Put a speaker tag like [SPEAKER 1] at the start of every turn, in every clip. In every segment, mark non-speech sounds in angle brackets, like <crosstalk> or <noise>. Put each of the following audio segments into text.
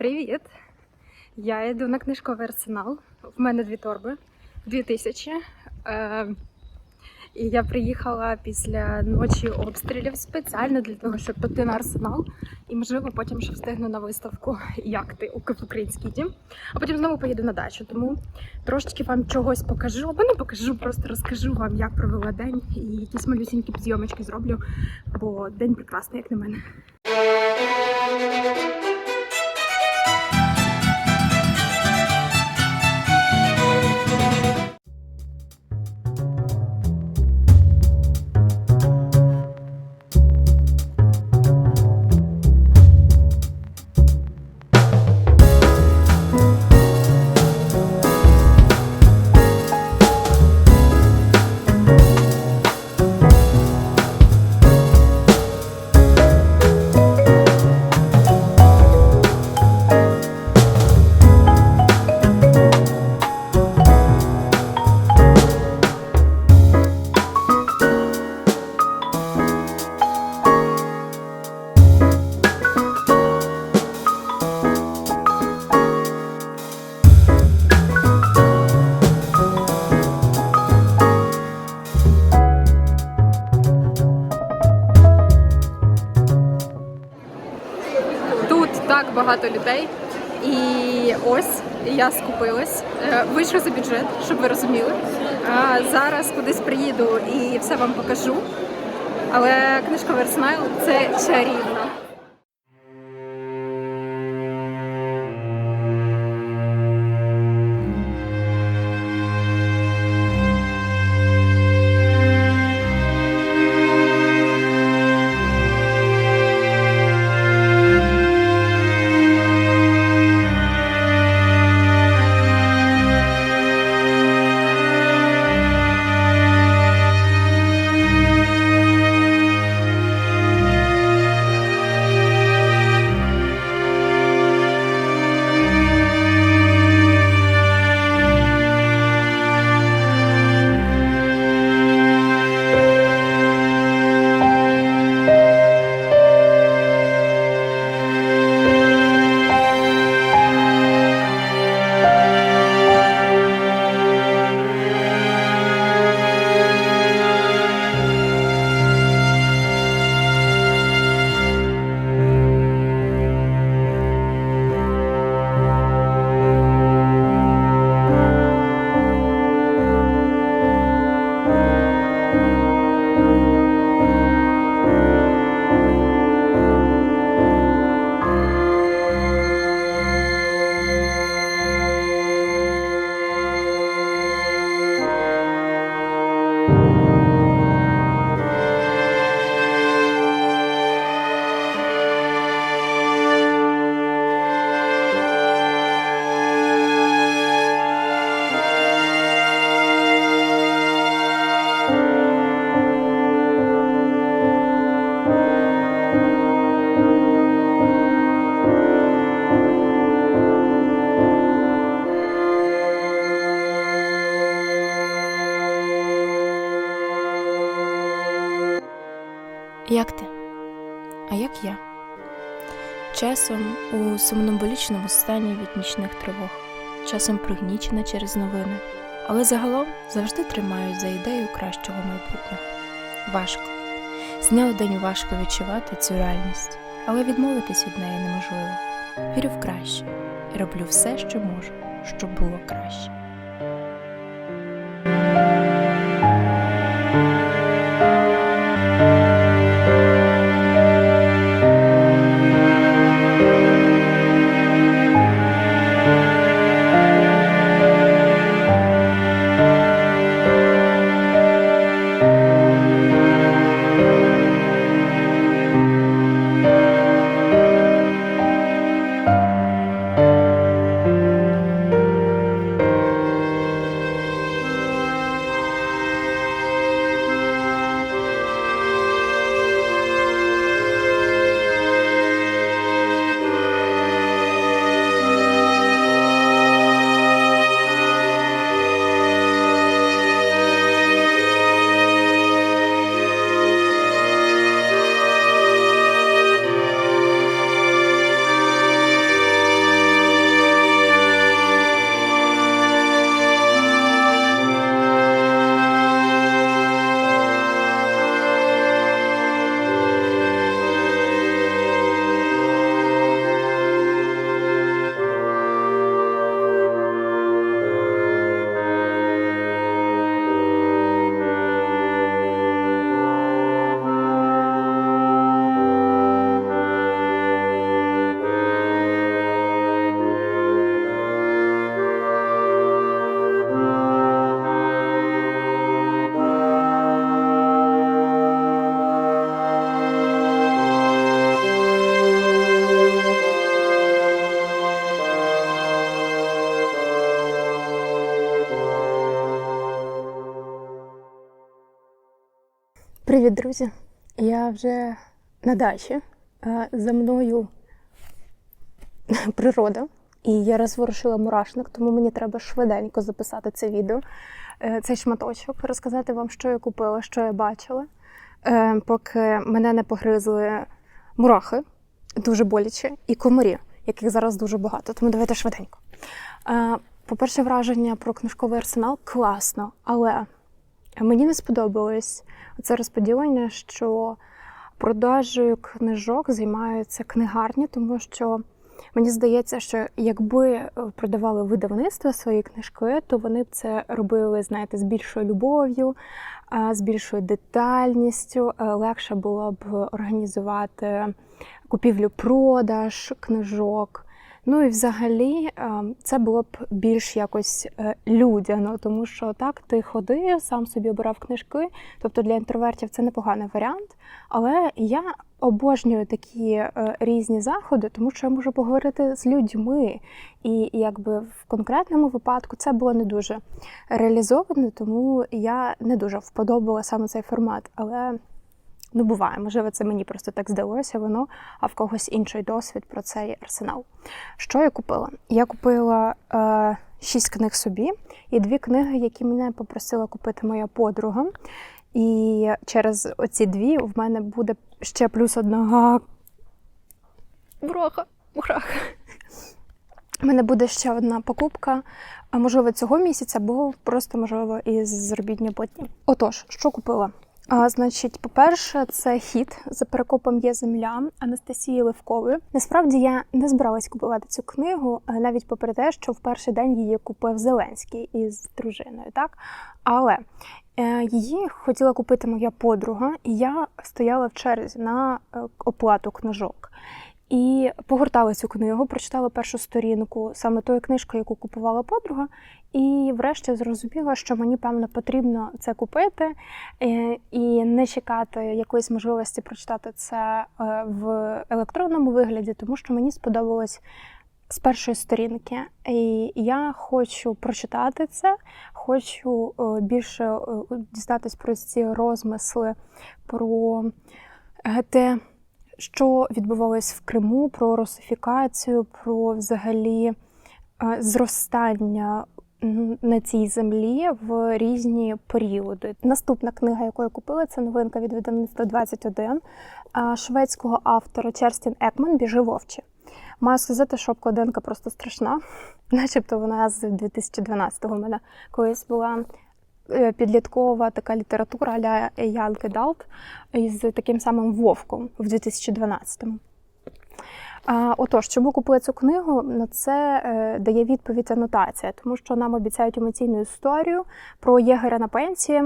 [SPEAKER 1] Привіт! Я йду на книжковий арсенал. В мене дві торби 2000. Е, і я приїхала після ночі обстрілів спеціально для того, щоб піти на арсенал. І, можливо, потім ще встигну на виставку як ти у український дім. А потім знову поїду на дачу. Тому трошечки вам чогось покажу, або не покажу, просто розкажу вам, як провела день і якісь малюсінькі зйомочки зроблю. Бо день прекрасний, як на мене. Так багато людей. І ось я скупилась. Е, Вийшла за бюджет, щоб ви розуміли. Зараз кудись приїду і все вам покажу. Але книжка Версмайл це чарівно.
[SPEAKER 2] Часом у сомнамбулічному стані від нічних тривог, часом пригнічена через новини, але загалом завжди тримаюсь за ідею кращого майбутнього. Важко. З дня у день важко відчувати цю реальність, але відмовитись від неї неможливо. Вірю в краще і роблю все, що можу, щоб було краще.
[SPEAKER 1] Привіт, друзі! Я вже на дачі. За мною <laughs> природа. І я розворушила мурашник, тому мені треба швиденько записати це відео, е, цей шматочок, розказати вам, що я купила, що я бачила, е, поки мене не погризли мурахи, дуже боляче, і комарі, яких зараз дуже багато. Тому давайте швиденько. Е, По-перше, враження про книжковий арсенал класно, але мені не сподобалось це розподілення, що продажею книжок займаються книгарні, тому що мені здається, що якби продавали видавництва свої книжки, то вони б це робили, знаєте, з більшою любов'ю, з більшою детальністю. Е, Легше було б організувати купівлю-продаж книжок. Ну і взагалі е, це було б більш якось е, людяно, тому що так ти ходив, сам собі обирав книжки. Тобто для інтровертів це непоганий варіант. Але я обожнюю такі е, різні заходи, тому що я можу поговорити з людьми. І якби в конкретному випадку це було не дуже реалізовано, тому я не дуже вподобала саме цей формат. Але ну буває, можливо, це мені просто так здалося воно, а в когось інший досвід про цей арсенал. Що я купила? Я купила е, шість книг собі і дві книги, які мене попросила купити моя подруга. І через оці дві в мене буде ще плюс одна мураха. мураха. У мене буде ще одна покупка, можливо, цього місяця, або просто, можливо, із заробітня платні. Отож, що купила? А, значить, по-перше, це хід за перекопом є земля Анастасії Левкової. Насправді я не збиралась купувати цю книгу, е, навіть попри те, що в перший день її купив Зеленський із дружиною, так? Але е, її хотіла купити моя подруга, і я стояла в черзі на е, оплату книжок. І погортала цю книгу, прочитала першу сторінку саме тої книжки, яку купувала подруга, і врешті зрозуміла, що мені певно потрібно це купити е, і не чекати якоїсь можливості прочитати це е, в електронному вигляді, тому що мені сподобалось з першої сторінки. І я хочу прочитати це, хочу е, більше дізнатись про ці розмисли, про те що відбувалось в Криму, про русифікацію, про взагалі е, зростання на цій землі в різні періоди. Наступна книга, яку я купила, це новинка від видавництва 21 шведського автора Черстін Екман Біжи вовче. Маю сказати, що обкладинка просто страшна, <laughs> начебто вона з 2012-го в мене колись була підліткова така література аля Young Adult із таким самим Вовком в 2012-му. Отож, чому купила цю книгу? На це е, дає відповідь анотація, тому що нам обіцяють емоційну історію про єгера на пенсії,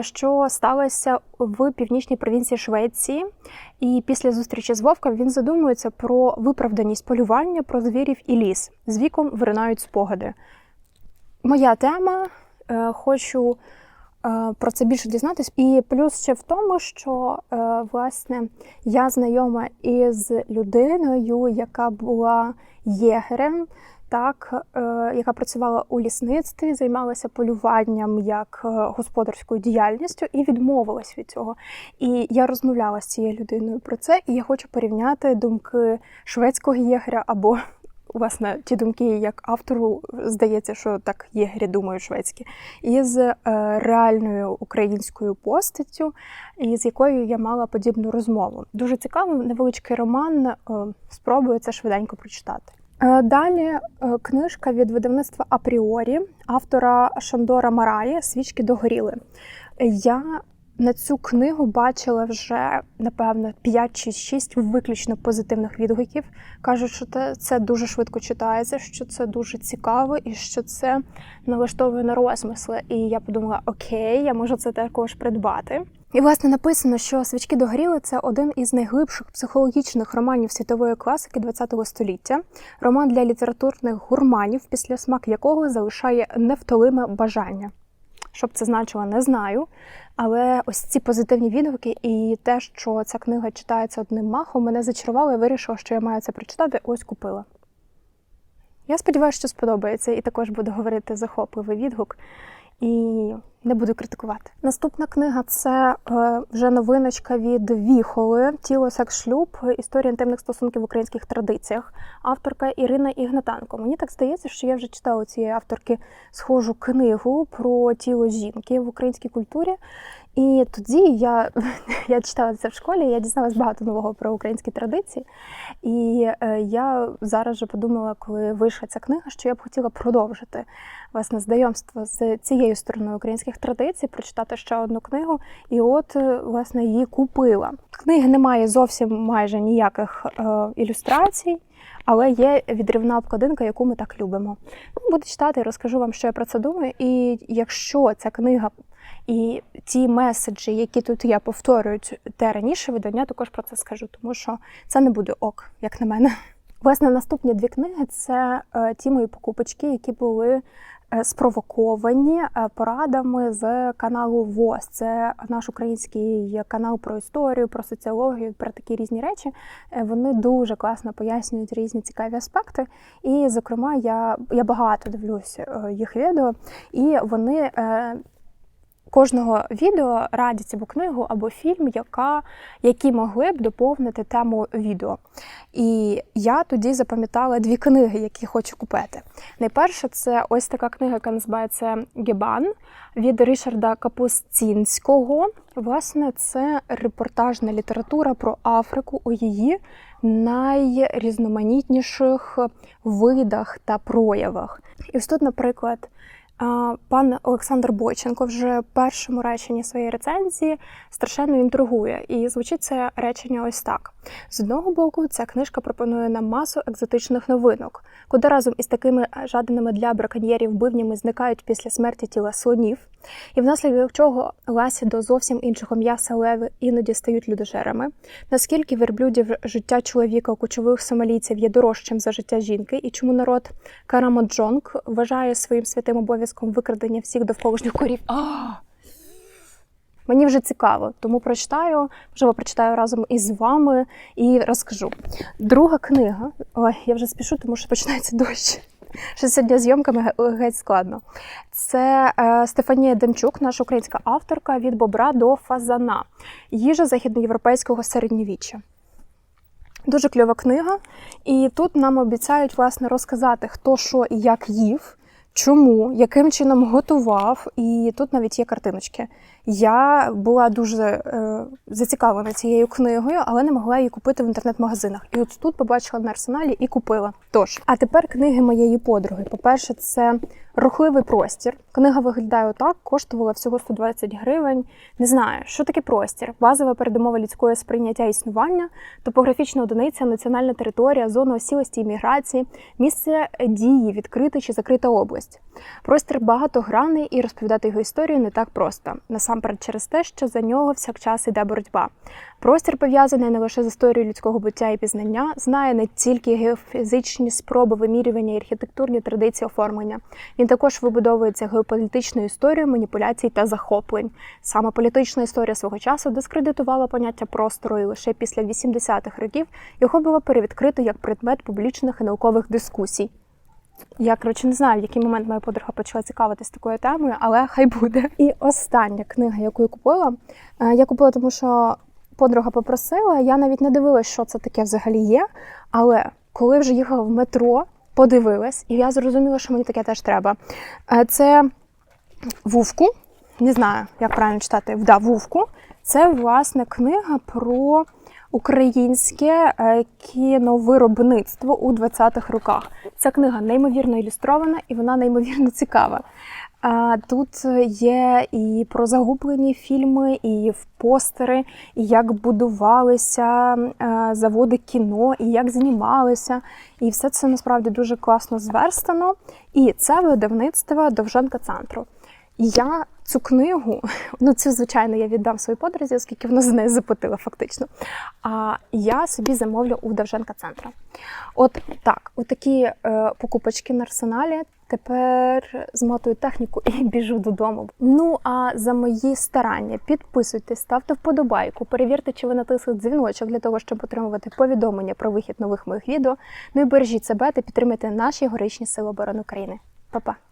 [SPEAKER 1] що сталося в північній провінції Швеції. І після зустрічі з Вовком він задумується про виправданість полювання, про звірів і ліс. З віком виринають спогади. Моя тема. Е, Хочу е, про це більше дізнатись. І плюс ще в тому, що е, власне я знайома із людиною, яка була єгерем, так, яка працювала у лісництві, займалася полюванням як господарською діяльністю і відмовилась від цього. І я розмовляла з цією людиною про це, і я хочу порівняти думки шведського єгеря або власне ті думки, як автору здається, що так єгері думають шведські, із е, реальною українською постаттю, із якою я мала подібну розмову. Дуже цікавий невеличкий роман. е, Спробую це швиденько прочитати. Е, Далі е, книжка від видавництва Апріорі автора Шандора Мараї Свічки догоріли. Я на цю книгу бачила вже напевно 5 чи 6 виключно позитивних відгуків. Кажуть, що це, дуже швидко читається, що це дуже цікаво і що це налаштовує на розмисли. І я подумала, окей, я можу це також придбати. І власне написано, що свічки догоріли це один із найглибших психологічних романів світової класики ХХ століття. Роман для літературних гурманів, після смак якого залишає невтолиме бажання. Що б це значило, не знаю. Але ось ці позитивні відгуки і те, що ця книга читається одним махом, мене зачарувало і вирішила, що я маю це прочитати. Ось купила. Я сподіваюся, що сподобається, і також буду говорити захопливий відгук. І не буду критикувати. Наступна книга це е, вже новиночка від Віхоли Тіло, секс, шлюб. Історія інтимних стосунків в українських традиціях. Авторка Ірина Ігнатенко. Мені так здається, що я вже читала цієї авторки схожу книгу про тіло жінки в українській культурі. І тоді я, <laughs> я читала це в школі, я дізналась багато нового про українські традиції. І е, я зараз же подумала, коли вийшла ця книга, що я б хотіла продовжити власне знайомство з цією стороною українських традицій, прочитати ще одну книгу, і от е, власне її купила. Книги немає зовсім майже ніяких е, ілюстрацій. Але є відривна обкладинка, яку ми так любимо. Ну, Буду читати розкажу вам, що я про це думаю. І якщо ця книга і ті меседжі, які тут я повторюють те раніше видання, також про це скажу, тому що це не буде ок, як на мене. <laughs> Власне, наступні дві книги це е, ті мої покупочки, які були спровоковані е, порадами з каналу ВОЗ. Це наш український канал про історію, про соціологію, про такі різні речі. Е, Вони дуже класно пояснюють різні цікаві аспекти. І, зокрема, я, я багато дивлюсь е, їх відео, і вони. Кожного відео радять або книгу, або фільм, яка, які могли б доповнити тему відео. І я тоді запам'ятала дві книги, які хочу купити. Найперше, це ось така книга, яка називається Гебан від Рішарда Капустінського. Власне, це репортажна література про Африку у її найрізноманітніших видах та проявах. І ось тут, наприклад, Пан Олександр Бойченко вже в першому реченні своєї рецензії страшенно інтригує. І звучить це речення ось так: з одного боку, ця книжка пропонує нам масу екзотичних новинок, куди разом із такими жаданими для браконьєрів бивнями зникають після смерті тіла слонів, і внаслідок чого ласі до зовсім іншого м'яса леви іноді стають людожерами. Наскільки верблюдів життя чоловіка у кочових сомалійців є дорожчим за життя жінки, і чому народ Карамоджонг вважає своїм святим обов'язком викрадення всіх довколишніх корів? А! Мені вже цікаво, тому прочитаю, можливо, прочитаю разом із вами і розкажу. Друга книга. Ой, я вже спішу, тому що починається дощ. Що сьогодні зйомками геть складно. Це е, Стефанія Демчук, наша українська авторка від бобра до фазана. Їжа західноєвропейського середньовіччя. Дуже кльова книга. І тут нам обіцяють власне розказати, хто що і як їв, чому, яким чином готував. І тут навіть є картиночки. Я була дуже е, зацікавлена цією книгою, але не могла її купити в інтернет-магазинах. І от тут побачила на арсеналі і купила. Тож, а тепер книги моєї подруги. По-перше, це рухливий простір. Книга виглядає отак, коштувала всього 120 гривень. Не знаю, що таке простір. Базова передумова людського сприйняття існування, топографічна одиниця, національна територія, зона осілості і міграції, місце дії, відкрита чи закрита область. Простір багатогранний і розповідати його історію не так просто. Насамперед через те, що за нього всякчас іде боротьба. Простір пов'язаний не лише з історією людського буття і пізнання, знає не тільки геофізичні спроби вимірювання і архітектурні традиції оформлення. Він також вибудовується геополітичною історією маніпуляцій та захоплень. Саме політична історія свого часу дискредитувала поняття простору, і лише після 80-х років його було перевідкрито як предмет публічних і наукових дискусій. Я коротше не знаю, в який момент моя подруга почала цікавитись такою темою, але хай буде. І остання книга, яку я купила, е, я купила, тому що подруга попросила. Я навіть не дивилась, що це таке взагалі є. Але коли вже їхала в метро, подивилась, і я зрозуміла, що мені таке теж треба. Е, Це Вувку. Не знаю, як правильно читати. Да, Вувку. Це власне книга про українське е, кіновиробництво у 20-х роках. Ця книга неймовірно ілюстрована і вона неймовірно цікава. Тут є і про загублені фільми, і в постери, і як будувалися е, заводи кіно, і як знімалися. І все це насправді дуже класно зверстано. І це видавництво Довженка центру. Я цю книгу, <laughs> ну цю, звичайно, я віддам своїй подрузі, оскільки вона за неї заплатила фактично. А я собі замовлю у Довженка центра. От так, отакі е, покупочки на арсеналі. Тепер змотую техніку і <laughs> біжу додому. Ну а за мої старання підписуйтесь, ставте вподобайку, перевірте, чи ви натисли дзвіночок для того, щоб отримувати повідомлення про вихід нових моїх відео. Ну і бережіть себе та підтримуйте наші горичні сили оборони України. Па-па!